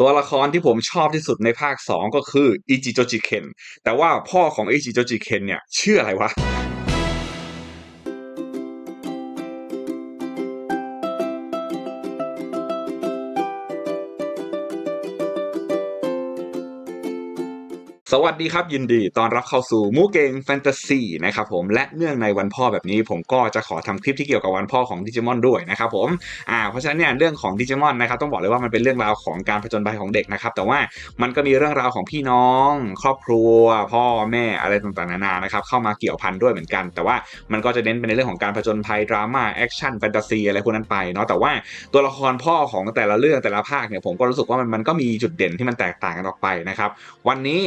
ตัวละครที่ผมชอบที่สุดในภาค 2 ก็คืออิจิโจจิเคนแต่ว่าพ่อของอิจิโจจิเคนเนี่ยชื่ออะไรวะ สวัสดีครับยินดีตอนรับเข้าสู่มูเกงแฟนตาซีนะครับผมและเนื่องในวันพ่อแบบนี้ ผมก็จะขอทำคลิปที่เกี่ยวกับวันพ่อของดิจิมอนด้วยนะครับผมอ่าเพราะฉะนั้นเนี่ยเรื่องของดิจิมอนนะครับต้องบอกเลยว่ามันเป็นเรื่องราวของการผจญภัยของเด็กนะครับแต่ว่ามันก็มีเรื่องราวของพี่น้อง ครอบครัว พ่อแม่อะไรต่างๆนานานะครับเข้ามาเกี่ยวพันด้วยเหมือนกัน แต่ว่ามันก็จะเน้นไปในเรื่องของการผจญภัยดราม่าแอคชั่นแฟนตาซีอะไรพวกนั้นไปเนาะแต่ว่าตัวละครพ่อของแต่ละเรื่องแต่ละภาคเนี่ยผมก็รู้สึกว่ามันมันก็มีจุดเด่นที่มันแตกต่างกันออกไปนะครับวันนี้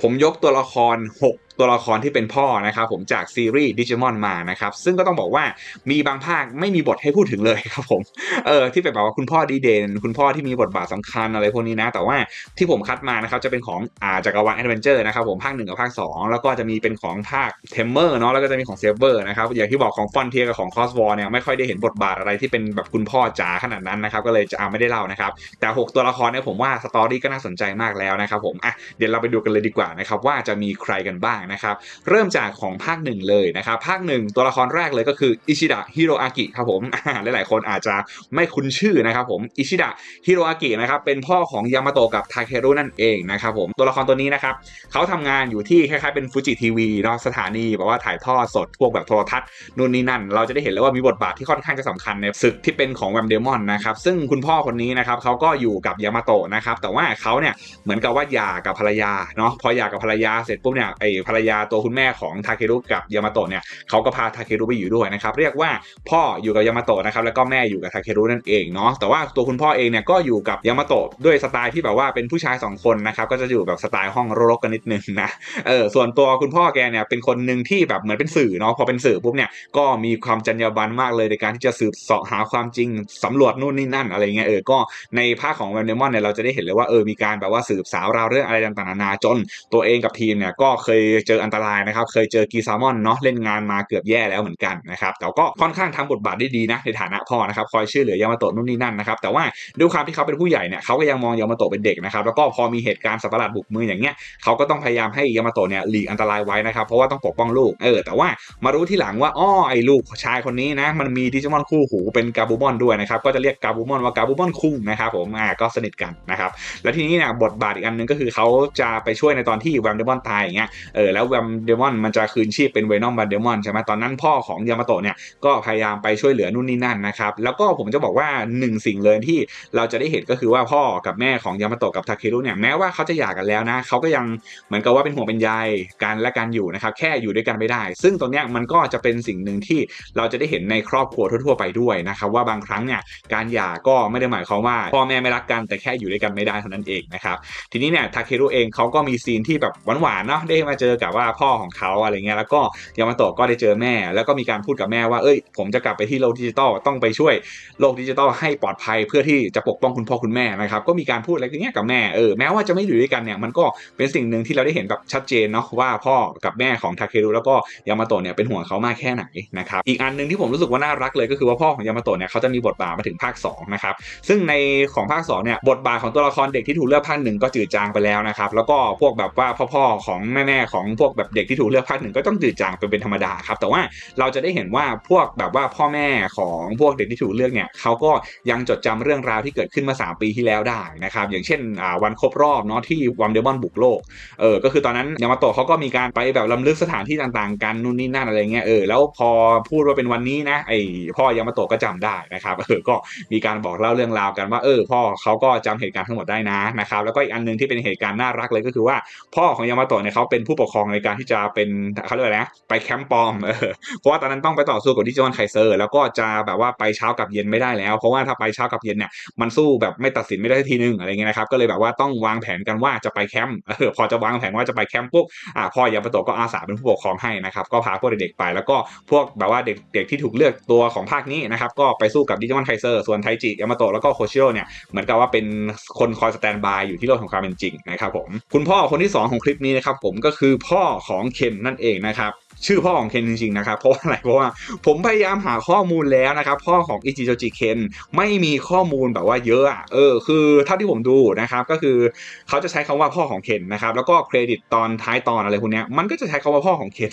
ผมยกตัวละคร 6 ตัวละครที่เป็นพ่อนะครับผมจากซีรีส์ดิจิมอนมานะครับซึ่งก็ต้องบอกว่ามีบางภาคไม่มีบทให้พูดถึงเลยครับผมเออที่เป็นแบบว่าคุณพ่อดีเด่นคุณพ่อที่มีบทบาทสำคัญอะไรพวกนี้นะ แต่ว่าที่ผมคัดมานะครับจะเป็นของอาจักรวาลแอดเวนเจอร์นะครับผมภาคหนึ่งกับภาค 2 แล้วก็จะมีเป็นของภาคเทมเมอร์เนาะแล้วก็จะมีของเซเวอร์นะครับอย่างที่บอกของฟอนเทียกับของคอสวอร์เนี่ยไม่ค่อยได้เห็นบทบาทอะไรที่เป็นแบบคุณพ่อจ๋าขนาดนั้นนะครับก็เลยจะเอาไม่ได้เล่านะครับแต่ 6 ตัวละครเนี่ยผมว่าสตอรี่ก็น่าสนใจมากแล้วนะครับผมอะเดี๋ยวเราไปดูกันเลยดีกว่านะครับว่าจะมีใครกันบ้างนะครับเริ่มจากของภาคหนึ่งเลยนะครับภาคหนึ่งตัวละครแรกเลยก็คืออิชิดะฮิโรอากิครับผมหลายๆคนอาจจะไม่คุ้นชื่อนะครับผมอิชิดะฮิโรอากินะครับเป็นพ่อของยามาโตกับทาเครุนั่นเองนะครับผมตัวละครตัวนี้นะครับเขาทำงานอยู่ที่คล้ายๆเป็นฟูจิทีวีเนาะสถานีแบบว่าถ่ายทอดสดพวกแบบโทรทัศน์นู่นนี่นั่น เราจะได้เห็นแล้วว่ามีบทบาทที่ค่อนข้างจะสำคัญในศึกที่เป็นของแวมเดมอนนะครับซึ่งคุณพ่อคนนี้นะครับเขาก็อยู่กับยามาโตนะครับแต่ว่าเขาเนี่ยเหมือนกับว่าหย่ากับภรรยาเนาะพอหย่ากับภรรยาเสร็จปุ๊บเนี่ยไอภรรยาตัวคุณแม่ของทาเครุกับยามาโตะเนี่ยเขาก็พาทาเครุไปอยู่ด้วยนะครับเรียกว่าพ่ออยู่กับยามาโตะนะครับแล้วก็แม่อยู่กับทาเครุนั่นเองเนาะแต่ว่าตัวคุณพ่อเองเนี่ยก็อยู่กับยามาโตะด้วยสไตล์ที่แบบว่าเป็นผู้ชายสองคนนะครับก็จะอยู่แบบสไตล์ห้องรกๆกันนิดนึงนะเออส่วนตัวคุณพ่อแกเนี่ยเป็นคนหนึ่งที่แบบเหมือนเป็นสื่อเนาะพอเป็นสื่อปุ๊บเนี่ยก็มีความจรรยาบรรณมากเลยในการที่จะสืบเสาะหาความจริงสำรวจนู่นนี่นั่นอะไรเงี้ยเออก็ในภาคของแวมเดมอนเนี่ยเราจะได้เห็นเลยว่าเออมีการแบบว่าสืบสาวราวเรื่องอะไรต่างๆนานาจน ตัวเองกับทีมเนี่ยก็เคยเจออันตรายนะครับ เคยเจอกีซามอนเนาะเล่นงานมาเกือบแย่แล้วเหมือนกันนะครับแต่ก็ค่อนข้างทำบทบาทได้ดีนะในฐานะพ่อนะครับคอยช่วยเหลือยามาโตะนู่นนี่นั่นนะครับแต่ว่าด้วยความที่เขาเป็นผู้ใหญ่เนี่ยเขาก็ยังมองยามาโตะเป็นเด็กนะครับแล้วก็พอมีเหตุการณ์สัตว์ประหลาดบุกมืออย่างเงี้ยเขาก็ต้องพยายามให้ยามาโตะเนี่ยหลีกอันตรายไว้นะครับเพราะว่าต้องปกป้องลูกเออแต่ว่ามารู้ที่หลังว่าอ้อไอ้ลูกชายคนนี้นะมันมีดิจิมอนคู่หูเป็นกาบูมอนด้วยนะครับก็จะเรียกกาบูมอนว่ากาบูมอนคุงนะครับผมอ่าก็สนิทกันนะครับแล้วทีนี้เนี่ยบทบาทอีกอันนึงก็คือเขาจะไปช่วยในตอนที่แวมเดมอนตายอย่างเงี้ยเออแล้วแวมเดมอนมันจะคืนชีพเป็นเวนอมบันเดมอนใช่ไหมตอนนั้นพ่อของยามาโตะเนี่ยก็พยายามไปช่วยเหลือนู่นนี่นั่นนะครับแล้วก็ผมจะบอกว่าหนึ่งสิ่งเลยที่เราจะได้เห็นก็คือว่าพ่อกับแม่ของยามาโตะกับทาเครุเนี่ยแม้ว่าเขาจะหย่ากันแล้วนะเขาก็ยังเหมือนกับว่าเป็นห่วงเป็นใยกันและกันอยู่นะครับแค่อยู่ด้วยกันไม่ได้ ซึ่งตรงเนี้ยมันก็จะเป็นสิ่งหนึ่งที่เราจะได้เห็นในครอบครัวทั่ว ๆ ไปด้วยนะครับว่าบางครั้งเนี่ยการหย่าก็ไม่ได้หมายความว่าพ่อแม่ไม่รักกันแต่แค่อยู่ด้วยกันไม่ได้เท่านั้นเองนะครับทีนี้เนี่ยทาเครุเองเขาก็มีซีนที่แบบหวานๆเนาะได้มาเจอกับว่าพ่อของเขาอะไรเงี้ยแล้วก็ยามาโตะก็ได้เจอแม่ แล้วก็มีการพูดกับแม่ว่าเอ้ยผมจะกลับไปที่โลกดิจิตอลต้องไปช่วยโลกดิจิตอลให้ปลอดภัยเพื่อที่จะปกป้องคุณพ่อคุณแม่นะครับก็มีการพูดอะไรเงี้ยกับแม่เออแม้ว่าจะไม่อยู่ด้วยกันเนี่ยมันก็เป็นสิ่งหนึ่งที่เราได้เห็นแบบชัดเจนเนาะว่าพ่อกับแม่ของทาเครุแล้วก็ยามาโตะเนี่ยเป็นห่วงเขามากแค่ไหนนะครับอีกอันหนึ่งที่ผมรู้สึกว่าน่ารักเลยก็คือว่าพ่อของยามาโตะเนี่ยเขาจะมีบทบาทมาถึงภาค2นะครับซึ่งในของภาค2เนี่ยบทบาทของตัวละครเด็กที่ถูกเลือกภาคหนึ่งก็จืดจางไปแล้วนะครับแล้วก็พวกแบบว่าพ่อๆของแม่ๆของพวกแบบเด็กที่ถูกเลือกภาคหนึ่งก็ต้องจืดจางไปเป็นธรรมดาครับแต่ว่าเราจะได้เห็นว่าพวกแบบว่าพ่อแม่ของพวกเด็กที่ถูกเลือกเนี่ยเขาก็ยังจดจำเรื่องราวที่เกิดขึ้นมา 3 ปีที่แล้วได้นะครับอย่างเช่นวันครบรอบเนาะที่วัมเดมอนบุกโลกเออก็คือตอนนั้นยามาโตะเขาก็มีการไปแบบลำลึกสถานที่ต่างๆ กันนู่นนี่นั่นอะไรเงี้ยเออแล้วพอพูดว่าเป็นวันนี้นะไอพ่อยามาโตะก็จำได้นะครับเออก็มีการบอกเล่าเรื่องราวกันว่าเออพ่อเขาก็จำเหตุการณ์ทั้งหมดได้นะนะครับแล้วก็อีกอันนึงที่เป็นเหตุการณ์น่ารักเลยก็คือว่า พ่อของยามาโตะเนี่ยเขาเป็นผู้ปกครองในการที่จะเป็นเขาเรียกอะไรนะไปแคมป์ปอมเพราะว่าตอนนั้นต้องไปต่อสู้กับดิจิอนไคเซอร์แล้วก็จะแบบว่าไปเช้ากับเย็นไม่ได้แล้ว เพราะว่าถ้าไปเช้ากับเย็นเนี่ยมันสู้แบบไม่ตัดสินไม่ได้ทีนึงอะไรเงี้ยนะครับก็เลยแบบว่าต้องวางแผนกันว่าจะไปแคมป์พอจะวางแผนว่าจะไปแคมป์ปุ๊บอ่าพ่อยามาโตะก็อาสาเป็นผู้ปกครองให้นะครับก็พาพวกเด็กๆไป แล้วก็พวกแบบว่าเด็กๆที่ถูกเลือกตัวของภาคนี้นะครับก็ไปสู้กับดิจิมอนไคเซอร์ส่วนไทจิยามาโตะแล้วก็โคชิโร่เนี่ยเหมือนกับว่าเป็นคนคอยสแตนบายอยู่ที่โลกของความเป็นจริงนะครับผมคุณพ่อคนที่ 2 ของคลิปนี้นะครับผมก็คือพพ่อของเคนนั่นเองนะครับชื่อพ่อของเคนจริงๆนะครับเพราะว่าอะไรเพราะว่าผมพยายามหาข้อมูลแล้วนะครับพ่อของอิจิโจจิเคนไม่มีข้อมูลแบบว่าเยอะอะเออคือเท่าที่ผมดูนะครับก็คือเขาจะใช้คำว่าพ่อของเคนนะครับแล้วก็เครดิตตอนท้ายตอนอะไรพวกเนี้ยมันก็จะใช้คำว่าพ่อของเคน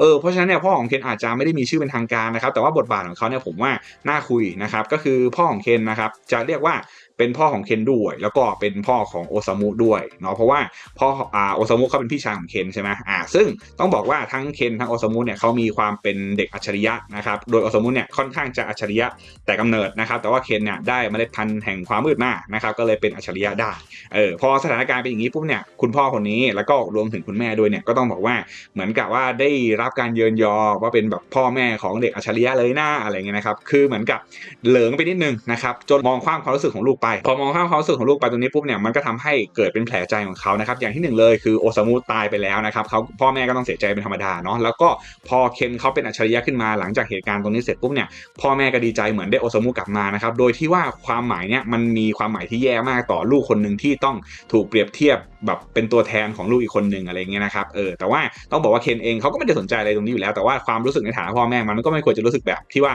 เออเพราะฉะนั้นเนี่ยพ่อของเคนอาจจะไม่ได้มีชื่อเป็นทางการนะครับแต่ว่าบทบาทของเขาเนี่ยผมว่าน่าคุยนะครับก็คือพ่อของเคนนะครับจะเรียกว่า เป็นพ่อของเคนด้วย แล้วก็เป็นพ่อของโอซามุด้วยเนาะเพราะว่าพ่ออ่าโอซามุเขาเป็นพี่ชายของเคนใช่ไหมอ่าซึ่งต้องบอกว่าทั้งเคนทั้งโอซามุเนี่ยเขามีความเป็นเด็กอัจฉริยะนะครับโดยโอซามุเนี่ยค่อนข้างจะอัจฉริยะแต่กำเนิดนะครับแต่ว่าเคนเนี่ยได้เมล็ดพันธุ์แห่งความมืดมานะครับก็เลยเป็นอัจฉริยะได้เออพอสถานการณ์เป็นอย่างนี้ปุ๊บเนี่ยคุณพ่อคนนี้แล้วก็รวมถึงคุณแม่ด้วยเนี่ยก็ต้องบอกว่าเหมือนกับว่าได้รับการเยินยอว่าเป็นแบบพ่อแม่ของเด็กอัจฉริยะเลยนะอะไรเงี้ยนะครับคือเหมือนกับเหลิงไปนิดนึงนะครับจนมองข้ามความรู้สึกของลูกไป พอมองข้ามความรู้สึกของลูกไปตรงนี้ปุ๊บเนี่ยมันก็ทำให้เกิดเป็นแผลใจของเขานะครับอย่างที่หนึ่งเลยคือโอซามุตายไปแล้วนะครับเขาพ่อแม่ก็ต้องเสียใจเป็นธรรมดาเนาะแล้วก็พอเคนเขาเป็นอัจฉริยะขึ้นมาหลังจากเหตุการณ์ตรงนี้เสร็จปุ๊บเนี่ยพ่อแม่ก็ดีใจเหมือนได้โอซามุกลับมานะครับโดยที่ว่าความหมายเนี่ยมันมีความหมายที่แย่มากต่อลูกคนหนึ่งที่ต้องถูกเปรียบเทียบแบบเป็นตัวแทนของลูกอีกคนหนึ่งอะไรเงี้ยนะครับเออแต่ว่าต้องบอกว่าเคนเองเขาก็ไม่ได้สนใจอะไรตรงนี้อยู่แล้วแต่ว่าความรู้สึกในฐานะพ่อแม่มันก็ไม่ควรจะรู้สึกแบบที่ว่า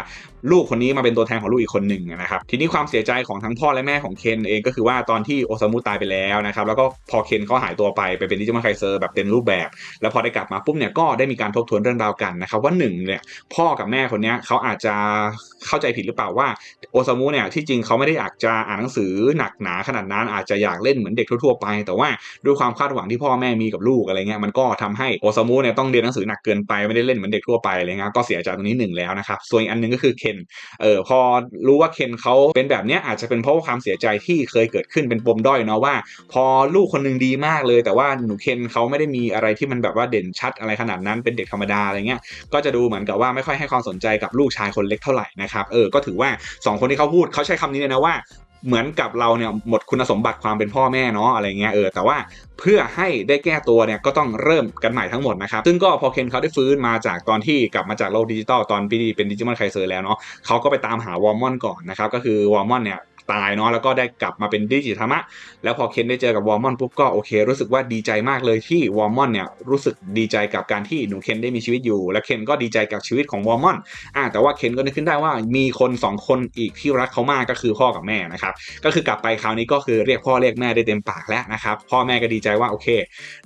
ลูกคนนี้มาเป็นตัวแทนของลูกอีกคนหนึ่งนะครับทีนี้ความเสียใจของทั้งพ่อและแม่ของเคนเองก็คือว่าตอนที่โอซามุตายไปแล้วนะครับแล้วก็พอเคนเขาหายตัวไปไปเป็นดิจิมอนไคเซอร์แบบเต็มรูปแบบ แล้วพอได้กลับมาปุ๊บเนี่ยก็ได้มีการทบทวนเรื่องราวกันนะครับว่าหนึ่งเนี่ยพ่อกับแม่คนนี้เขาอาจจะเข้าใจผิดหรือเปล่าว่าโอซามุเนี่ยที่จริงเขาไม่ได้อยากจะอ่านหนังสือหนักหนาขนาดนั้นอาจจะอยากเล่นเหมือนเด็กทั่วๆไป แต่ว่าด้วยความคาดหวังที่พ่อแม่มีกับลูกอะไรเงี้ยมันก็ทำให้โอซามุเนี่ยต้องเรียนหนังสือหนักเกินไปไม่ได้เล่นเหมือนเด็กทั่วไปอะไรเงี้ยก็เสียใจตรงนี้หนึ่งแล้วนะครับส่วนอีกอันหนึงก็คือเคนเออพอรู้ว่าเคนเขาเป็นแบบนี้อาจจะเป็นเพราะความเสียใจที่เคยเกิดขึ้นเป็นปมด้อยเนาะว่า พอลูกคนหนึงดีมากเลย แต่ว่าหนูเคนเขาไม่ได้มีอะไรที่มันแบบว่าเด่นชัดอะไรขนาดนั้นเป็นเด็กธรรมดาอะไรเงี้ยก็จะดูเหมือนกับว่าไม่ค่อยให้ความสนใจกับลูกชายคนเล็กเท่าไหร่นะครับเออก็ถือว่าสองคนที่เขาพูดเขาใช้คำนี้เลยนะว่า เหมือนกับเราเนี่ยหมดคุณสมบัติความเป็นพ่อแม่เนาะอะไรเงี้ยเออแต่ว่าเพื่อให้ได้แก้ตัวเนี่ยก็ต้องเริ่มกันใหม่ทั้งหมดนะครับซึ่งก็พอเคนเขาได้ฟื้นมาจากตอนที่กลับมาจากโลกดิจิตอลตอนปีเป็นดิจิมอนไคเซอร์แล้วเนาะเขาก็ไปตามหาวอร์มอนก่อนนะครับก็คือวอร์มอนเนี่ย ตายเนาะแล้วก็ได้กลับมาเป็นดิจิธรรมะ แล้วพอเคนได้เจอกับวอร์มอนปุ๊บก็โอเค รู้สึกว่าดีใจมากเลยที่วอร์มอนเนี่ยรู้สึกดีใจกับการที่หนูเคนได้มีชีวิตอยู่ และเคนก็ดีใจกับชีวิตของวอร์มอนอ่าแต่ว่าเคนก็นึกขึ้นได้ว่ามีคนสองคนอีกที่รักเขามากก็คือพ่อกับแม่นะครับก็คือกลับไปคราวนี้ก็คือเรียกพ่อเรียกแม่ได้เต็มปากแล้วนะครับพ่อแม่ก็ดีใจว่าโอเค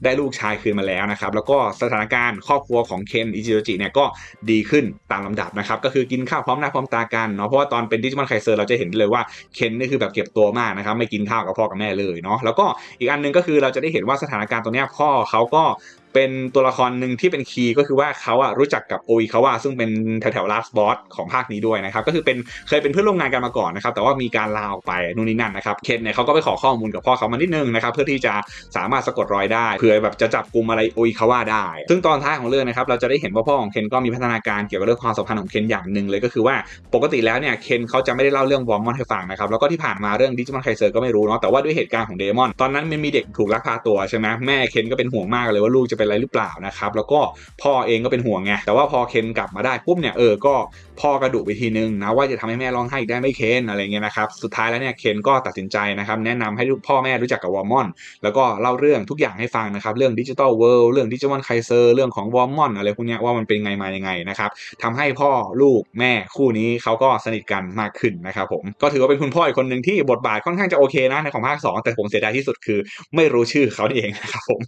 ได้ลูกชายคืนมาแล้วนะครับแล้วก็สถานการณ์ครอบครัวของเคนอิจิโรจิเนี่ยก็ดีขึ้นตามลำดับนะครับก็คือกินข้าวพร้อมหน้าพร้อมตากันเนาะเพราะว่าตอนเป็นดิจิมอนไคเซอร์เราจะเห็นเลยว่าเคนนี่คือแบบเก็บตัวมากนะครับไม่กินข้าวกับพ่อกับแม่เลยเนาะแล้วก็อีกอันหนึงก็คือเราจะได้เห็นว่าสถานการณ์ตรงเนี้ยพ่อเขาก็ เป็นตัวละครหนึ่งที่เป็นคีย์ก็คือว่าเขาอะรู้จักกับโออิคาวะซึ่งเป็นแถวๆลาสบอสของภาคนี้ด้วยนะครับ ก็คือเป็นเคยเป็นเพื่อนร่วมงานกันมาก่อนนะครับ แต่ว่ามีการลาออกไปนู่นนี่นั่นนะครับ เคนเนี่ยเขาก็ไปขอข้อมูลกับพ่อเขามานิดนึงนะครับ เพื่อที่จะสามารถสะกดรอยได้เผื่อแบบจะจับกลุ่มอะไรโออิคาวะได้ ซึ่งตอนท้ายของเรื่องนะครับ เราจะได้เห็นว่าพ่อของเคนก็มีพัฒนาการเกี่ยวกับเรื่องความสัมพันธ์ของเคนอย่างหนึ่งเลยก็คือว่าปกติแล้วเนี่ยเคนเขาจะไม่ได้เล่าเรื่องวอร์มอนให้ฟังนะครับแล้วก็ที่ผ่านมาเรื่องดิจิมอนไคเซอร์ก็ไม่รู้เนาะแต่ว่าด้วยเหตุการณ์ของเดมอนตอนนั้นมันมีเด็กถูกลักพาตัวใช่ไหมแม่เคนก็เป็นห่วงมากเลยว่าลูกจะเป็นอะไรหรือเปล่านะครับแล้วก็พ่อเองก็เป็นห่วงไงแต่ว่าพอเคนกลับมาได้ปุ๊บเนี่ยเออก็พ่อกระดุไปทีนึงนะว่าจะทำให้แม่ร้องไห้อีกได้ไหม่เคนอะไรเงี้ยนะครับสุดท้ายแล้วเนี่ยเคนก็ตัดสินใจนะครับแนะนำให้ลูกพ่อแม่รู้จักกับวอร์มอน แล้วก็เล่าเรื่องทุกอย่างให้ฟังนะครับเรื่องดิจิ t a ลเวิลด์เรื่องดิจิมอนไคเซอร์เรื่องของวอร์มอนอะไรพวกเนี้ยว่ามันเป็นไงมายังไงนะครับทำให้พ่อลูกแม่คู่นี้เขาก็สนิทกันมากขึ้นนะครับผมก็ถือว่าเป็นคุณพ่ออีกคนหนึ่งที่บทบาทค่อนข้างจะโอเคนะในของภาค 2 แต่ผมเสียดายที่สุดคือ ไม่รู้ชื่อเขาเองนะครับผม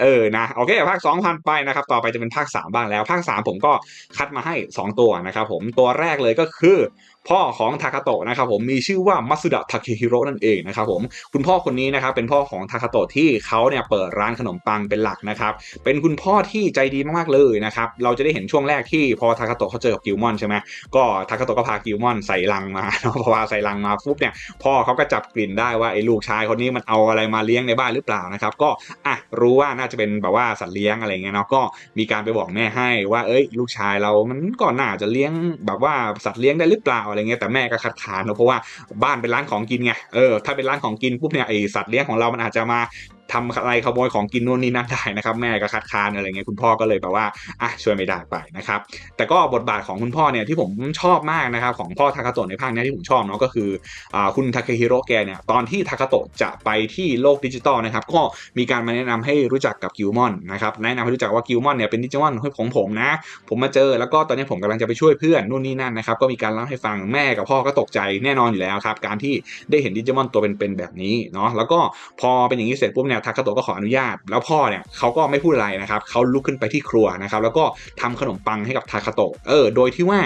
เออนะโอเคภาค2ผ่านไปนะครับต่อไปจะเป็นภาค 3 บ้างแล้ว ภาค 3 ผมก็คัดมาให้ 2 ตัวนะครับผมตัวแรกเลยก็คือ พ่อของทาคาโตะนะครับผมมีชื่อว่ามัสึดะทาเคฮิโร่นั่นเองนะครับผมคุณพ่อคนนี้นะครับเป็นพ่อของทาคาโตะที่เขาเนี่ยเปิดร้านขนมปังเป็นหลักนะครับเป็นคุณพ่อที่ใจดีมากๆเลยนะครับเราจะได้เห็นช่วงแรกที่พอทาคาโตะเขาเจอกับกิลมอนใช่ไหมก็ทาคาโตะก็พากิลมอนใส่ลังมาเนาะพอพาใส่ลังมาปุ๊บเนี่ยพ่อเขาก็จับกลิ่นได้ว่าไอ้ลูกชายคนนี้มันเอาอะไรมาเลี้ยงในบ้านหรือเปล่านะครับก็อะรู้ว่าน่าจะเป็นแบบว่าสัตว์เลี้ยงอะไรเงี้ยเนาะก็มีการไปบอกแม่ให้ว่าเอ้ย ลูกชายเรามันก็น่าจะเลี้ยงแบบว่าสัตว์เลี้ยงได้หรือเปล่าอะไรเงี้ยแต่แม่ก็คัดค้านเนอะเพราะว่าบ้านเป็นร้านของกินไงเออถ้าเป็นร้านของกินปุ๊บเนี่ยไอสัตว์เลี้ยงของเรามันอาจจะมา ทำอะไรขโมยของกินนู่นนี่นั่นได้นะครับ แม่ก็คัดค้านอะไรเงี้ยคุณพ่อก็เลยแบบว่าอะช่วยไม่ได้ไปนะครับ แต่ก็บทบาทของคุณพ่อเนี่ยที่ผมชอบมากนะครับของพ่อทาคาโตะในภาคนี้ที่ผมชอบเนาะก็คืออ่าคุณทาเคฮิโร่แกเนี่ยตอนที่ทาคาโตะจะไปที่โลกดิจิตอลนะครับก็มีการมาแนะนำให้รู้จักกับกิลมอนนะครับแนะนำให้รู้จักว่ากิลมอนเนี่ยเป็นดิจิมอนของผมนะ ผมมาเจอแล้วก็ตอนนี้ผมกำลังจะไปช่วยเพื่อนนู่นนี่นั่นนะครับก็มีการเล่าให้ฟังแม่กับพ่อก็ตกใจแน่นอนอยู่แล้วครับการที่ได้เห็นดิจิมอนตัวเป็นๆแบบนี้เนาะแล้วก็พอเป็นอย่างนี้เสร็จปุ๊บเนี่ยทาคาโตะก็ขออนุญาต แล้วพ่อเนี่ยเขาก็ไม่พูดอะไรนะครับเขาลุกขึ้นไปที่ครัวนะครับแล้วก็ทำขนมปังให้กับทาคาโตะเออโดยที่ว่า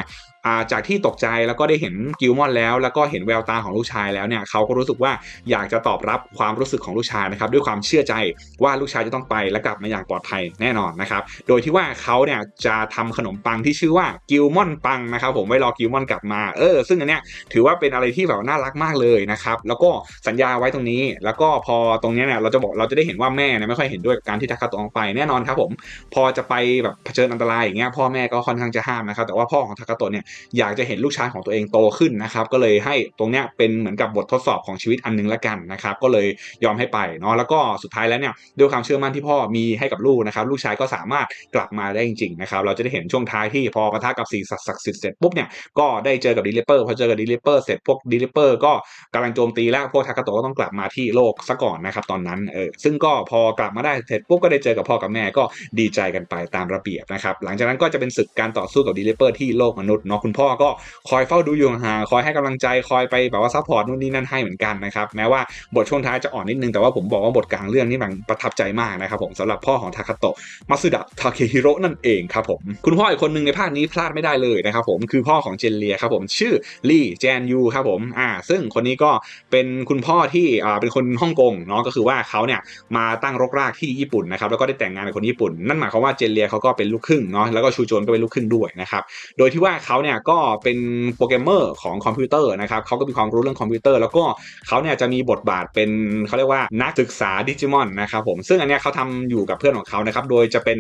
จากที่ตกใจแล้วก็ได้เห็นกิลมอนแล้วแล้วก็เห็นแววตาของลูกชายแล้วเนี่ยเขาก็รู้สึกว่าอยากจะตอบรับความรู้สึกของลูกชายนะครับด้วยความเชื่อใจว่าลูกชายจะต้องไปและกลับมาอย่างปลอดภัยแน่นอนนะครับโดยที่ว่าเขาเนี่ยจะทำขนมปังที่ชื่อว่ากิลมอนปังนะครับผมไว้รอกิลมอนกลับมาเออซึ่งอันเนี้ยถือว่าเป็นอะไรที่แบบน่ารักมากเลยนะครับแล้วก็สัญญาไว้ตรงนี้ แล้วก็พอตรงนี้เนี่ยเราจะบอกเราจะได้เห็นว่าแม่เนี่ยไม่ค่อยเห็นด้วยกับการที่ทาคาโตะไปแน่นอนครับผมพอจะไปแบบเผชิญอันตรายอย่างเงี้ยพ่อแม่ก็ค่อนข้างจะห้ามนะครับแต่ว่าพ่อของทาคาโตเนี่ยอยากจะเห็นลูกชายของตัวเองโตขึ้นนะครับ ก็เลยให้ตรงเนี้ยเป็นเหมือนกับบททดสอบของชีวิตอันนึงละกันนะครับ ก็เลยยอมให้ไปเนาะแล้วก็สุดท้ายแล้วเนี่ยด้วยความเชื่อมั่นที่พ่อมีให้กับลูกนะครับ ลูกชายก็สามารถกลับมาได้จริงๆนะครับ เราจะได้เห็นช่วงท้ายที่พอปะทะกับสี่ศักดิ์สิทธิ์เสร็จปุ๊บเนี่ยก็ได้เจอกับดีลิเปอร์พอเจอกับดีลิเปอร์เสร็จพวกดีลิเปอร์ก็กำลังโจมตีแล้วพวกทากาโตะก็ต้องกลับมาที่โลกซะก่อนนะครับตอนนั้นเออซึ่งก็พอกลับมาได้เสร็จปุ๊บก็ได้เจอกับพ่อกับแม่ก็ดีใจกันไปตามระเบียบนะครับหลังจากนั้นก็จะเป็นศึกการต่อสู้กับดีลิเปอร์ที่โลกมนุษย์เนาะคุณพ่อก็คอยเฝ้าดูอยู่ห่างคอยให้กำลังใจคอยไปแบบว่าซัพพอร์ตนู่นนี่นั่นให้เหมือนกันนะครับแม้ว่าบทช่วงท้ายจะอ่อนนิดนึงแต่ว่าผมบอกว่าบทกลางเรื่องนี่มันประทับใจมากนะครับผมสำหรับพ่อของทาคาโตะมาสึดะทาเคฮิโร่นั่นเองครับผมคุณพ่ออีกคนหนึ่งในภาคนี้พลาดไม่ได้เลยนะครับผมคือพ่อของเจนเลียครับผมชื่อลี่แจนยูครับผมอ่าซึ่งคนนี้ก็เป็นคุณพ่อที่อ่าเป็นคนฮ่องกงเนาะก็คือว่าเขาเนี่ยมาตั้งรกรากที่ญี่ปุ่นนะครับแล้วก็ได้แต่งงานกับคนญี่ปุ่น นั่นหมายความว่าเจนเลียเขาก็เป็นลูกครึ่งเนาะแล้วก็ชูโจนก็เป็นลูกครึ่งด้วยนะครับโดยที่ว่าเขาเนี่ยก็เป็นโปรแกรมเมอร์ของคอมพิวเตอร์นะครับเขาก็มีความรู้เรื่องคอมพิวเตอร์ แล้วก็เขาเนี่ยจะมีบทบาทเป็นเขาเรียกว่านักศึกษาดิจิมอนนะครับผมซึ่งอันเนี้ยเขาทำอยู่กับเพื่อนของเขานะครับโดยจะเป็น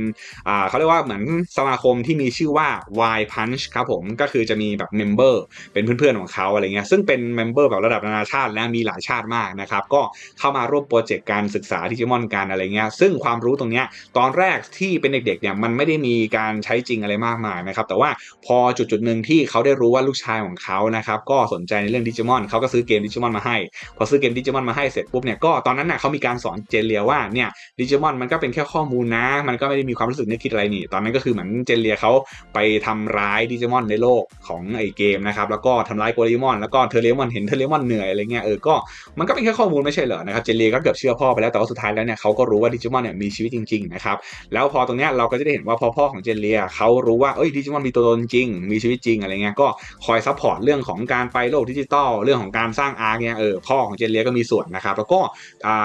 อ่าเขาเรียกว่าเหมือนสมาคมที่มีชื่อว่า Y Punch ครับผมก็คือจะมีแบบเมมเบอร์เป็นเพื่อนๆของเขาอะไรเงี้ยซึ่งเป็นเมมเบอร์แบบระดับนานาชาติ และมีหลายชาติมากนะครับก็เข้ามาร่วมโปรเจกต์การศึกษาดิจิมอนกันอะไรเงี้ยซึ่งความรู้ตรงเนี้ยตอนแรกที่เป็นเด็กๆเนี่ยมันไม่ได้มีการใช้จริงอะไรมากมายนะครับแต่ว่าพอจุดจุดหนึ่งที่เขาได้รู้ว่าลูกชายของเขานะครับก็สนใจในเรื่องดิจิมอนเขาก็ซื้อเกมดิจิมอนมาให้ พอซื้อเกมดิจิมอนมาให้เสร็จปุ๊บเนี่ยก็ตอนนั้นน่ะเขามีการสอนเจเลียว่าเนี่ยดิจิมอนมันก็เป็นแค่ข้อมูลนะ มันก็ไม่ได้มีความรู้สึกนึกคิดอะไรนี่ตอนนั้นก็คือเหมือนเจเลียเขาไปทำร้ายดิจิมอนในโลกของไอเกมนะครับแล้วก็ทำร้ายโกลิมอนแล้วก็เทเลมอนเห็นเทเลมอนเหนื่อยอะไรเงี้ยเออก็มันก็เป็นแค่ข้อมูลไม่ใช่เหรอนะครับเจเลียก็เกือบเชื่อพ่อไปแล้วแต่ว่าสุดท้ายแล้วเนี่ยเขาก็รู้ว่าดิจิมอนเนี่ยมีชีวิตจริงๆนะครับแล้วพอตรงเนี้ยเราก็จะได้เห็นว่าพอพ่อของเจเลียเขารู้ว่าเอ้ยดิจิมอนมีตัวตนจริงมีชีวิตจริงอะไรเงี้ยก็คอยซัพพอร์ตเรื่องของการไปโลกดิจิตอลเรื่องของการสร้างอาร์เนี่ยเออพ่อของเจนเลียก็มีส่วนนะครับแล้วก็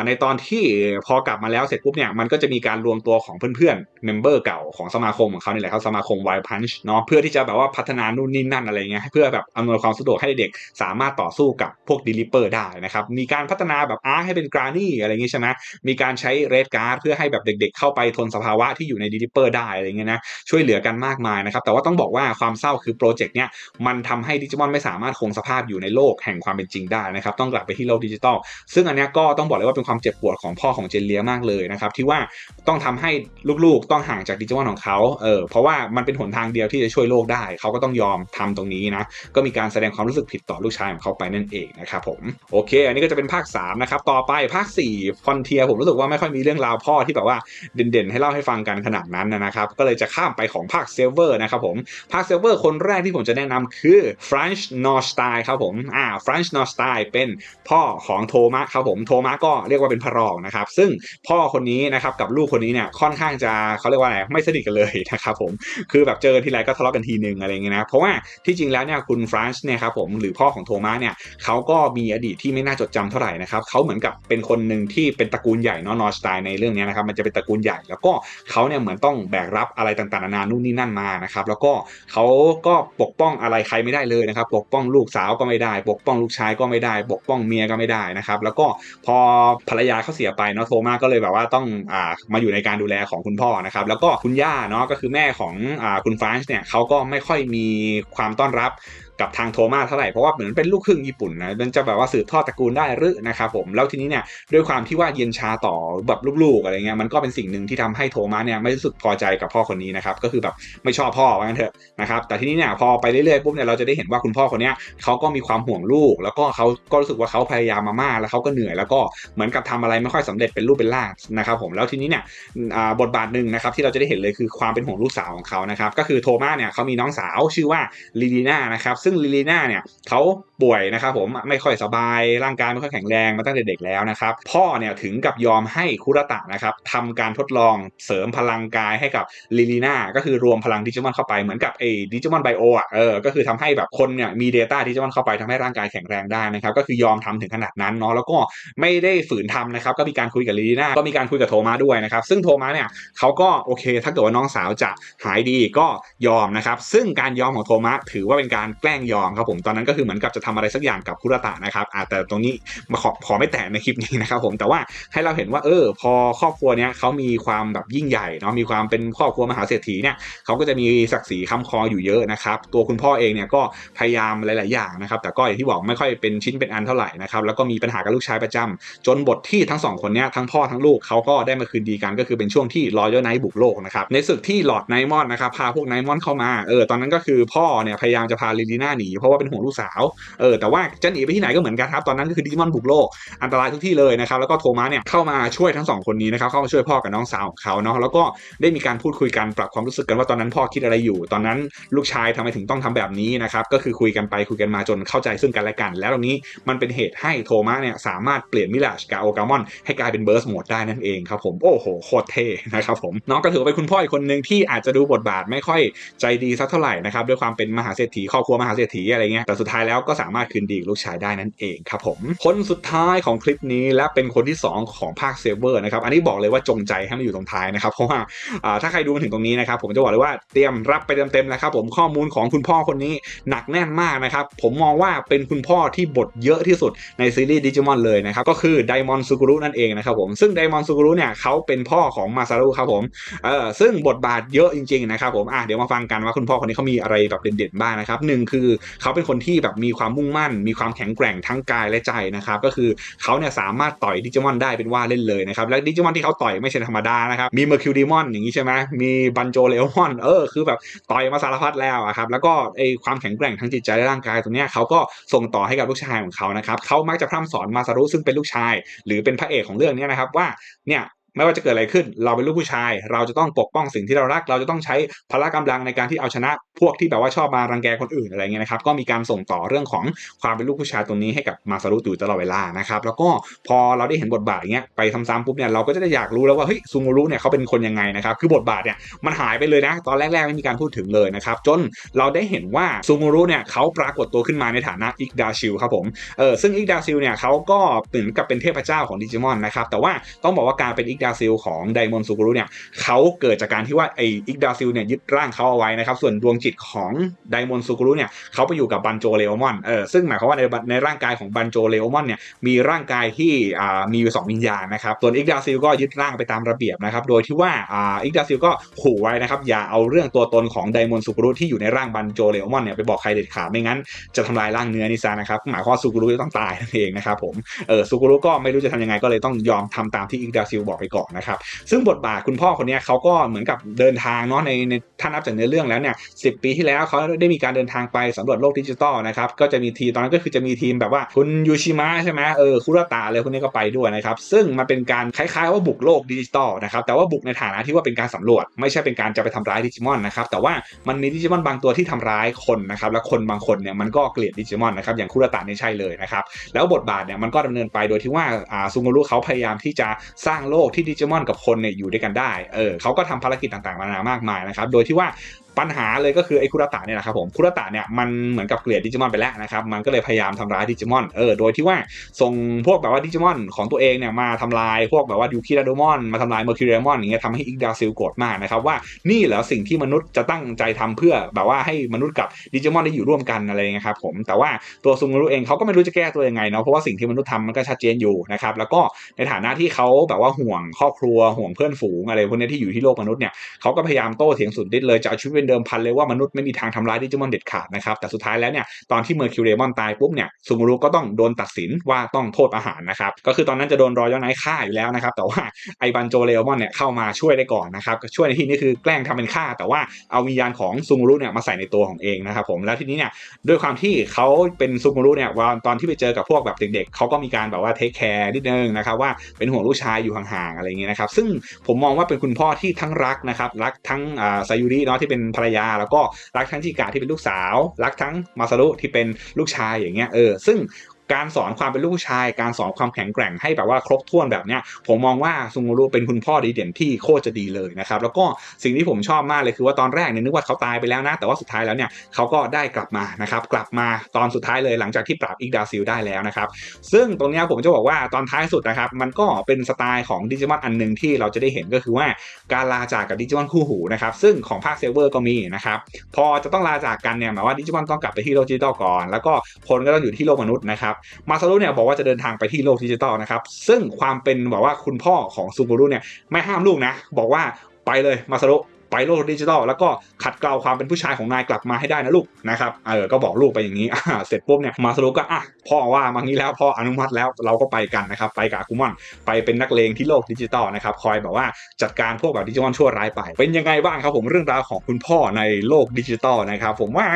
ในตอนที่พอกลับมาแล้วเสร็จปุ๊บเนี่ยมันก็จะมีการรวมตัวของเพื่อนๆเมมเบอร์เก่าของสมาคมของเขาเนี่แหละครับสมาคม Wild Punch เนาะเพื่อที่จะแบบว่าพัฒนานู่นนี่นั่นอะไรเงี้ยเพื่อแบบอำนวยความสะดวกให้เด็กสามารถต่อสู้กับพวกดิลิเปอร์ได้นะครับมีการพัฒนาแบบอาร์ให้เป็นกรานี่อะไรเงี้ยใช่ไหมมีการใช้เรดการ์ดเพื่อให้แบบเด็ก ๆ เข้าไปทนสภาวะที่อยู่ในดิลิเปอร์ได้อะไรเงี้ยนะช่วยเหลือกันมากมายนะครับแต่ว่าต้องบอกว่าความเศร้าคือโปรเจกต์เนี้ยมันทำให้ดิจิมอนไม่สามารถคงสภาพอยู่ในโลกแห่งความเป็นจริงได้นะครับต้องกลับไปที่โลกดิจิตอลซึ่งอันนี้ก็ต้องบอกเลยว่าเป็นความเจ็บปวดของพ่อของเจนเลียมากเลยนะครับที่ว่าต้องทำให้ลูกๆต้องห่างจากดิจิมอนของเขาเออเพราะว่ามันเป็นหนทางเดียวที่จะช่วยโลกได้ เขาก็ต้องยอมทำตรงนี้นะก็มีการแสดงความรู้สึกผิดต่อลูกชายของเขาไปนั่นเองนะครับผมโอเค อันนี้ก็จะเป็นภาค3นะครับต่อไปภาค4ฟอนเทียผมรู้สึกว่าไม่ค่อยมีเรื่องราวพ่อที่แบบว่าเด่นๆ ให้เล่าให้ฟังกันขนาดนั้นนะครับก็เลยจะข้ามไปของภาคเซเวอร์นะครับผมภาคเซเวอร์คนแรกที่ผมจะแนะนำคือฟรานช์นอร์สไตล์ครับผมอ่าฟรานช์นอร์สไตล์เป็นพ่อของโทมัสครับผมโทมัสก็เรียกว่าเป็นพระรองนะครับ ซึ่งพ่อคนนี้นะครับกับลูกคนนี้เนี่ยค่อนข้างจะเขาเรียกว่าอะไรไม่สนิทกันเลยนะครับผมคือแบบเจอทีไรก็ทะเลาะกันทีนึงอะไรเงี้ยนะเพราะว่าที่จริงแล้วเนี่ยคุณฟรานช์เนี่ยครับผมหรือพ่อของโทมัสเนี่ยเขาก็มีอดีตที่ไม่น่าจดจำเท่าไหร่นะครับเขาเหมือนกับเป็นคนหนึ่งที่เป็นตระกูลใหญ่เนาะนอสไตล์ในเรื่องนี้นะครับมันจะเป็นตระกูลใหญ่แล้วก็เขาเนี่ยเหมือนต้องแบกรับอะไรต่างๆนานานู่นนี่นั่นมานะครับแล้วก็เขาก็ปกป้องอะไรใครไม่ได้เลยนะครับ ปกป้องลูกสาวก็ไม่ได้ ปกป้องลูกชายก็ไม่ได้ ปกป้องเมียก็ไม่ได้นะครับ แล้วก็พอภรรยาเขาเสียไปเนาะโทมาก็เลยแบบว่าต้องอ่ามาอยู่ในการดูแลของคุณพ่อนะครับ แล้วก็คุณย่าเนาะก็คือแม่ของอ่าคุณฟรานซ์เนี่ยเขาก็ไม่ค่อยมีความต้อนรับ กับทางโทมาเท่าไหร่เพราะว่าเหมือนเป็นลูกครึ่งญี่ปุ่นนะมันจะแบบว่าสืบทอดตระกูลได้หรือนะครับผมแล้วทีนี้เนี่ยด้วยความที่ว่าเย็นชาต่อแบบลูกๆอะไรเงี้ยมันก็เป็นสิ่งหนึ่งที่ทำให้โทมาเนี่ยไม่รู้สึกพอใจกับพ่อคนนี้นะครับก็คือแบบไม่ชอบพ่อว่างั้นเถอะนะครับแต่ทีนี้เนี่ยพอไปเรื่อยๆปุ๊บเนี่ยเราจะได้เห็นว่าคุณพ่อคนเนี้ยเขาก็มีความห่วงลูก แล้วก็เขาก็รู้สึกว่าเขาพยายามมามากแล้วเขาก็เหนื่อยแล้วก็เหมือนกับทำอะไรไม่ค่อยสำเร็จเป็นรูปเป็นร่างนะครับผมแล้วทีนี้เนี่ยบทบาทหนึ่งนะครับที่เราจะได้เห็นเลยคือความเป็นห่วงลูกสาวของเขานะครับก็คือโทมาเนี่ยเขามีน้องสาวชื่อว่าลิลีน่านะครับซึ่งลิลีน่าเนี่ยเขาป่วยนะครับผมไม่ค่อยสบายร่างกายไม่ค่อยแข็งแรงมาตั้งแต่เด็กแล้วนะครับพ่อเนี่ยถึงกับยอมให้คุรตะนะครับทำการทดลองเสริมพลังกายให้กับลิลีน่าก็คือรวมพลังดิจิมอนเข้าไปเหมือนกับไอ้ดิจิมอนไบโออะเออก็คือทำให้แบบคนเนี่ยมี Data ดิจิมอนเข้าไปทำให้ร่างกายแข็งแรงได้นะครับก็คือยอมทำถึงขนาดนั้นเนาะแล้วก็ไม่ได้ฝืนทำนะครับก็มีการคุยกับลิลีน่าก็มีการคุยกับโทมัสด้วยนะครับซึ่งโทมัสเนี่ยเขาก็โอเค ถ้าเกิดว่าน้องสาวจะหายดีก็ยอมนะครับซึ่งการยอมของโทมัสถือว่าเป็นการแกล้งยอมครับผมตอนนั้นก็คือเหมือนกับจะทำอะไรสักอย่างกับคุรตะนะครับอาแต่ตรงนี้มาขอขอไม่แตะในคลิปนี้นะครับผมแต่ว่าให้เราเห็นว่าเออพอครอบครัวเนี้ยเขามีความแบบยิ่งใหญ่เนาะมีความเป็นครอบครัวมหาเศรษฐีเนี่ยเขาก็จะมีศักดิ์ศรีค้ำคออยู่เยอะนะครับตัวคุณพ่อเองเนี่ยก็พยายามหลาย ๆ อย่างนะครับแต่ก็อย่างที่บอกไม่ค่อยเป็นชิ้นเป็นอันเท่าไหร่นะครับแล้วก็มีปัญหากับลูกชายประจำจนบทที่ทั้งสองคนเนี้ยทั้งพ่อทั้งลูกเขาก็ได้มาคืนดีกันก็คือเป็นช่วงที่รอยัลไนท์บุกโลกนะครับในศึกที่หลอดไนมอนนะครับพาพวกไนมอนเข้ามาเออตอนนั้นก็คือพ่อเนี่ยพยายามจะพาลิลีนาหนีเพราะว่าเป็นห่วงลูกสาวเออแต่ว่าจะหนีไปที่ไหนก็เหมือนกันครับตอนนั้นก็คือดิจิมอนบุกโลกอันตรายทุกที่เลยนะครับแล้วก็โทมัสเนี่ยเข้ามาช่วยทั้งสองคนนี้นะครับเข้ามาช่วยพ่อกับน้องสาวของเขาเนาะแล้วก็ได้มีการพูดคุยกันปรับความรู้สึกกันว่าตอนนั้นพ่อคิดอะไรอยู่ ตอนนั้นลูกชายทำไมถึงต้องทำแบบนี้นะครับก็คือคุยกันไปคุยกันมาจนเข้าใจซึ่งกันและกัน แล้วตรงนี้มันเป็นเหตุให้โทมัสเนี่ยสามารถเปลี่ยนมิลาชกับโอกามอนให้กลายเป็นเบิร์สโหมดได้นั่นเองครับผมโอ้โหโคตรเท่นะครับผมน้องก็ถือเป็นคุณพ่ออีกคนหนึ่งที่อาจจะดูบทบาทไม่ค่อยใจดีสักเท่าไหร่นะครับด้วยความเป็นมหาเศรษฐีครอบครัวมหาเศรษฐีอะไรเงี้ยแต่สุดท้ายแล้วก็สามารถคืนดีลูกชายได้นั่นเองครับผมคนสุดท้ายของคลิปนี้และเป็นคนที่ 2 ของภาคเซเวอร์นะครับอันนี้บอกเลยว่าจงใจให้มาอยู่ตรงท้ายนะครับเพราะว่าถ้าใครดูมาถึงตรงนี้นะครับผมจะบอกเลยว่าเตรียมรับไปเต็มๆนะครับผมข้อมูลของคุณพ่อคนนี้หนักแน่นมากนะครับผมมองว่าเป็นคุณพ่อที่บทเยอะที่สุดในซีรีส์ดิจิมอนเลยนะครับก็คือไดมอนซูกุรุนั่นเองนะครับผมซึ่งไดมอนซูกุรุเนี่ยเขาเป็นพ่อของมาซารุครับผมเออซึ่งบทบาทเยอะจริงๆนะครับผมอะเดี๋ยวมาฟังกันว่าคุณพ่อคนนี้เขามีอะไรแบบเด่นๆบ้างนะครับหนึ่งคือเขาเป็นคนที่แบบมีความมุ่งมั่น มีความแข็งแกร่งทั้งกายและใจนะครับก็คือเขาเนี่ยสามารถต่อยดิจิมอนได้เป็นว่าเล่นเลยนะครับและดิจิมอนที่เขาต่อยไม่ใช่ธรรมดานะครับมีเมอร์คิวดิมอนอย่างนี้ใช่ไหมมีบันโจเลโอมอนเออคือแบบต่อยมาสารพัดแล้วครับแล้วก็ไอความแข็งแกร่งทั้งจิตใจและร่างกายตรงนี้เขาก็ส่งต่อให้กับลูกชายของเขานะครับเขามักจะพร่ำสอนมาซารุซึ่งเป็นลูกชาย หรือเป็นพระเอกของเรื่องนี้นะครับว่าเนี่ย ไม่ว่าจะเกิดอะไรขึ้น เราเป็นลูกผู้ชาย เราจะต้องปกป้องสิ่งที่เรารัก เราจะต้องใช้พละกำลังในการที่เอาชนะ พวกที่แบบว่าชอบมารังแกคนอื่นอะไรเงี้ยนะครับ ก็มีการส่งต่อเรื่องของความเป็นลูกผู้ชายตรงนี้ให้กับมาซารุอยู่ตลอดเวลานะครับ แล้วก็พอเราได้เห็นบทบาทอย่างเงี้ยไปซ้ำๆปุ๊บเนี่ยเราก็จะได้อยากรู้แล้วว่าเฮ้ยซูงูรุเนี่ยเขาเป็นคนยังไงนะครับ คือบทบาทเนี่ยมันหายไปเลยนะ ตอนแรกๆไม่มีการพูดถึงเลยนะครับจนเราได้เห็นว่าซูงูรุเนี่ยเขาปรากฏตัวขึ้นมาในฐานะอิกดาชิลครับผมเออซึ่งอิกดาซิลเนี่ยเขาก็เหมือนกับเป็นเทพเจ้าของดิจิมอนนะครับแต่ว่าต้องบอกว่าการเป็นอิกดาาซิลของไดมอนซูกุรุเนี่ยเขาเกิดจากการที่ว่าไออิกดาซิลเนี่ยยึดร่างเขาเอาไว้นะครับส่วนดวงจิตของไดมอนซูกุรุเนี่ยเขาไปอยู่กับบันโจเลโอมอนเออซึ่งหมายความว่าในในร่างกายของบันโจเลโอมอนเนี่ยมีร่างกายที่อ่ามีอยู่สองวิญญาณนะครับส่วนอิกดาซิลก็ยึดร่างไปตามระเบียบนะครับโดยที่ว่าอ่าอิกดาซิลก็ขู่ไว้นะครับอย่าเอาเรื่องตัวตนของไดมอนซูกุรุที่อยู่ในร่างบันโจเลโอมอนเนี่ยไปบอกใครเด็ดขาดไม่งั้นจะทำลายร่างเนื้อนิซานะครับหมายความว่าซูกุรุจะต้องตายนั่นเองนะครับผมเออซูกุรุก็ไม่รู้จะทำยังไงก็เลยต้องยอมทำตามที่อิกดาซิลบอกไปก่อนนะครับ ซึ่งบทบาทคุณพ่อคนนี้เขาก็เหมือนกับเดินทางเนาะในในท่านับจากเนื้อเรื่องแล้วเนี่ยสิปีที่แล้วเขาได้มีการเดินทางไปสำรวจโลกดิจิตอลนะครับก็จะมีทีตอนนั้นก็คือจะมีทีมแบบว่าคุณยูชิมะใช่ไหมเออคุรตะอะไรพวกนี้ก็ไปด้วยนะครับซึ่งมันเป็นการคล้ายๆว่าบุกโลกดิจิตอลนะครับแต่ว่าบุกในฐานะที่ว่าเป็นการสำรวจ ไม่ใช่เป็นการจะไปทำร้ายดิจิมอนนะครับแต่ว่ามันมีดิจิมอนบางตัวที่ทำร้ายคนนะครับและคนบางคนเนี่ยมันก็เกลียดดิจิมอนนะครับอย่างคุรตะนี่ใช่เลยนะครับแล้วบทบาทเนี่ยมันก็ดำเนินไปโดยที่ว่าอ่าซุงุรุเขาพยายามที่จะสร้างโลกที่ดิจิมอนกับคนเนี่ยอยู่ด้วยกันได้ เออเขาก็ทำภารกิจต่างๆนานามากมายนะครับ โดยที่ว่า ปัญหาเลยก็คือไอ้คุรตะเนี่ยแหละครับผมคุรตะเนี่ยมันเหมือนกับเกลียดดิจิมอนไปแล้วนะครับมันก็เลยพยายามทำร้ายดิจิมอนเออโดยที่ว่าส่งพวกแบบว่าดิจิมอนของตัวเองเนี่ยมาทำลายพวกแบบว่ายูคิราโดมอนมาทำลายเมอร์คิวเรมอนอย่างเงี้ยทำให้อิกดาซิลโกรธมากนะครับว่านี่เหรอสิ่งที่มนุษย์จะตั้งใจทำเพื่อแบบว่าให้มนุษย์กับดิจิมอนได้อยู่ร่วมกันอะไรเงี้ยครับผมแต่ว่าตัวซุงรุเองเขาก็ไม่รู้จะแก้ตัวยังไงเนาะเพราะว่าสิ่งที่มนุษย์ทำมันก็ชัดเจนอยู่นะครับแล้วก็ในฐานะที่เขาแบบว่าห่วงครอบครัวห่วงเพื่อนฝูงอะไรพวกนี้ที่อยู่ที่โลกมนุษย์เนี่ยเขาก็พยายามโต้เถียงสุดฤทธิ์เลยจะเอาชีวิตเป็นเดิมพันเลยว่ามนุษย์ไม่มีทางทำร้ายดิจิมอนเด็ดขาดนะครับแต่สุดท้ายแล้วเนี่ยตอนที่เมอร์คิวเรมอนตายปุ๊บเนี่ยซูมูรุก็ต้องโดนตัดสินว่าต้องโทษประหารนะครับก็คือตอนนั้นจะโดนรอยย้อนไนฆ่าอยู่แล้วนะครับแต่ว่าไอบันโจเรมอนเนี่ยเข้ามาช่วยได้ก่อนนะครับช่วยในที่นี้คือแกล้งทำเป็นฆ่า แต่ว่าเอาวิญญาณของซูมูรุเนี่ยมาใส่ในตัวของเองนะครับผมแล้วทีนี้เนี่ยด้วยความที่เขาเป็นซูมูรุเนี่ยว่าตอนที่ไปเจอกับพวกแบบเด็กๆเขาก็มีการแบบว่าเทคแคร์นิดนึงนะครับว่าเป็นห่วงลูกชายอยู่ห่างๆอะไรเงี้ยนะครับซึ่งผมมองว่าเป็นคุณพ่อที่ทั้งรักนะครับรักทั้งซายุริเนาะที่เป็นภรรยา แล้วก็รักทั้งชิกาที่เป็นลูกสาว รักทั้งมาซารุที่เป็นลูกชายอย่างเงี้ยเออซึ่ง การสอนความเป็นลูกผู้ชาย การสอนความแข็งแกร่งให้แบบว่าครบถ้วนแบบเนี้ยผมมองว่าซุงุรุเป็นคุณพ่อดีเด่นที่โคตรจะดีเลยนะครับแล้วก็สิ่งที่ผมชอบมากเลยคือว่าตอนแรกเนี่ยนึกว่าเขาตายไปแล้วนะ แต่ว่าสุดท้ายแล้วเนี่ยเขาก็ได้กลับมานะครับกลับมาตอนสุดท้ายเลยหลังจากที่ปราบอีกดาซิลได้แล้วนะครับซึ่งตรงนี้ผมจะบอกว่าตอนท้ายสุดนะครับมันก็เป็นสไตล์ของดิจิมอนอันหนึ่งที่เราจะได้เห็นก็คือว่าการลาจากกับดิจิมอนคู่หูนะครับซึ่งของภาคเซเวอร์ก็มีนะครับพอจะต้องลาจากกันเนี่ยหมายว่าดิจิมอนต้องกลับไปที่โลกดิจิตอลก่อน แล้วก็คนก็ต้องอยู่ที่โลกมนุษย์นะครับมาซารุเนี่ยบอกว่าจะเดินทางไปที่โลกดิจิตอลนะครับ ซึ่งความเป็นบอกว่าคุณพ่อของซูบูรุเนี่ยไม่ห้ามลูกนะ บอกว่าไปเลยมาซารุ ไปโลกดิจิทัลแล้วก็ขัดเกลาความเป็นผู้ชายของนายกลับมาให้ได้นะลูกนะครับเออก็บอกลูกไปอย่างนี้เสร็จปุ๊บเนี่ยมาสรุปก็อะพ่อว่ามางี้แล้วพ่ออนุมัติแล้วเราก็ไปกันนะครับไปกับกุมอนไปเป็นนักเลงที่โลกดิจิตอลนะครับคอยแบบว่าจัดการพวกแบบดิจิมอนชั่วร้ายไป เป็นยังไงบ้างครับผมเรื่องราวของคุณพ่อในโลกดิจิตอลนะครับผมว่า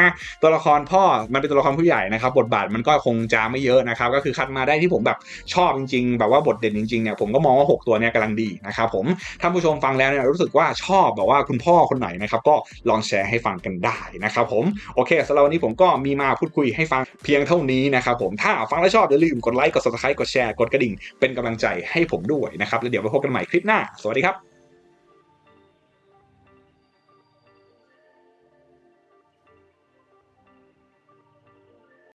ตัวละครพ่อมันเป็นตัวละครผู้ใหญ่นะครับบทบาทมันก็คงจะไม่เยอะนะครับก็คือคัดมาได้ที่ผมแบบชอบจริง ๆ แบบว่าบทเด่นจริงๆเนี่ยผมก็มองว่า 6 ตัวเนี่ยกำลังดีนะครับผมท่านผู้ชมฟังแล้วเนี่ยรู้สึกว่าชอบแบบว่าคุณพ่อคนไหนนะครับก็ลองแชร์ให้ฟังกันได้นะครับผมโอเคสำหรับวันนี้ผมก็มีมาพูดคุยให้ฟังเพียงเท่านี้นะครับผมถ้าฟังแล้วชอบอย่าลืมกดไลค์กด subscribe กดแชร์กดกระดิ่งเป็นกำลังใจให้ผมด้วยนะครับแล้วเดี๋ยวไปพบกันใหม่คลิปหน้า สวัสดีครับ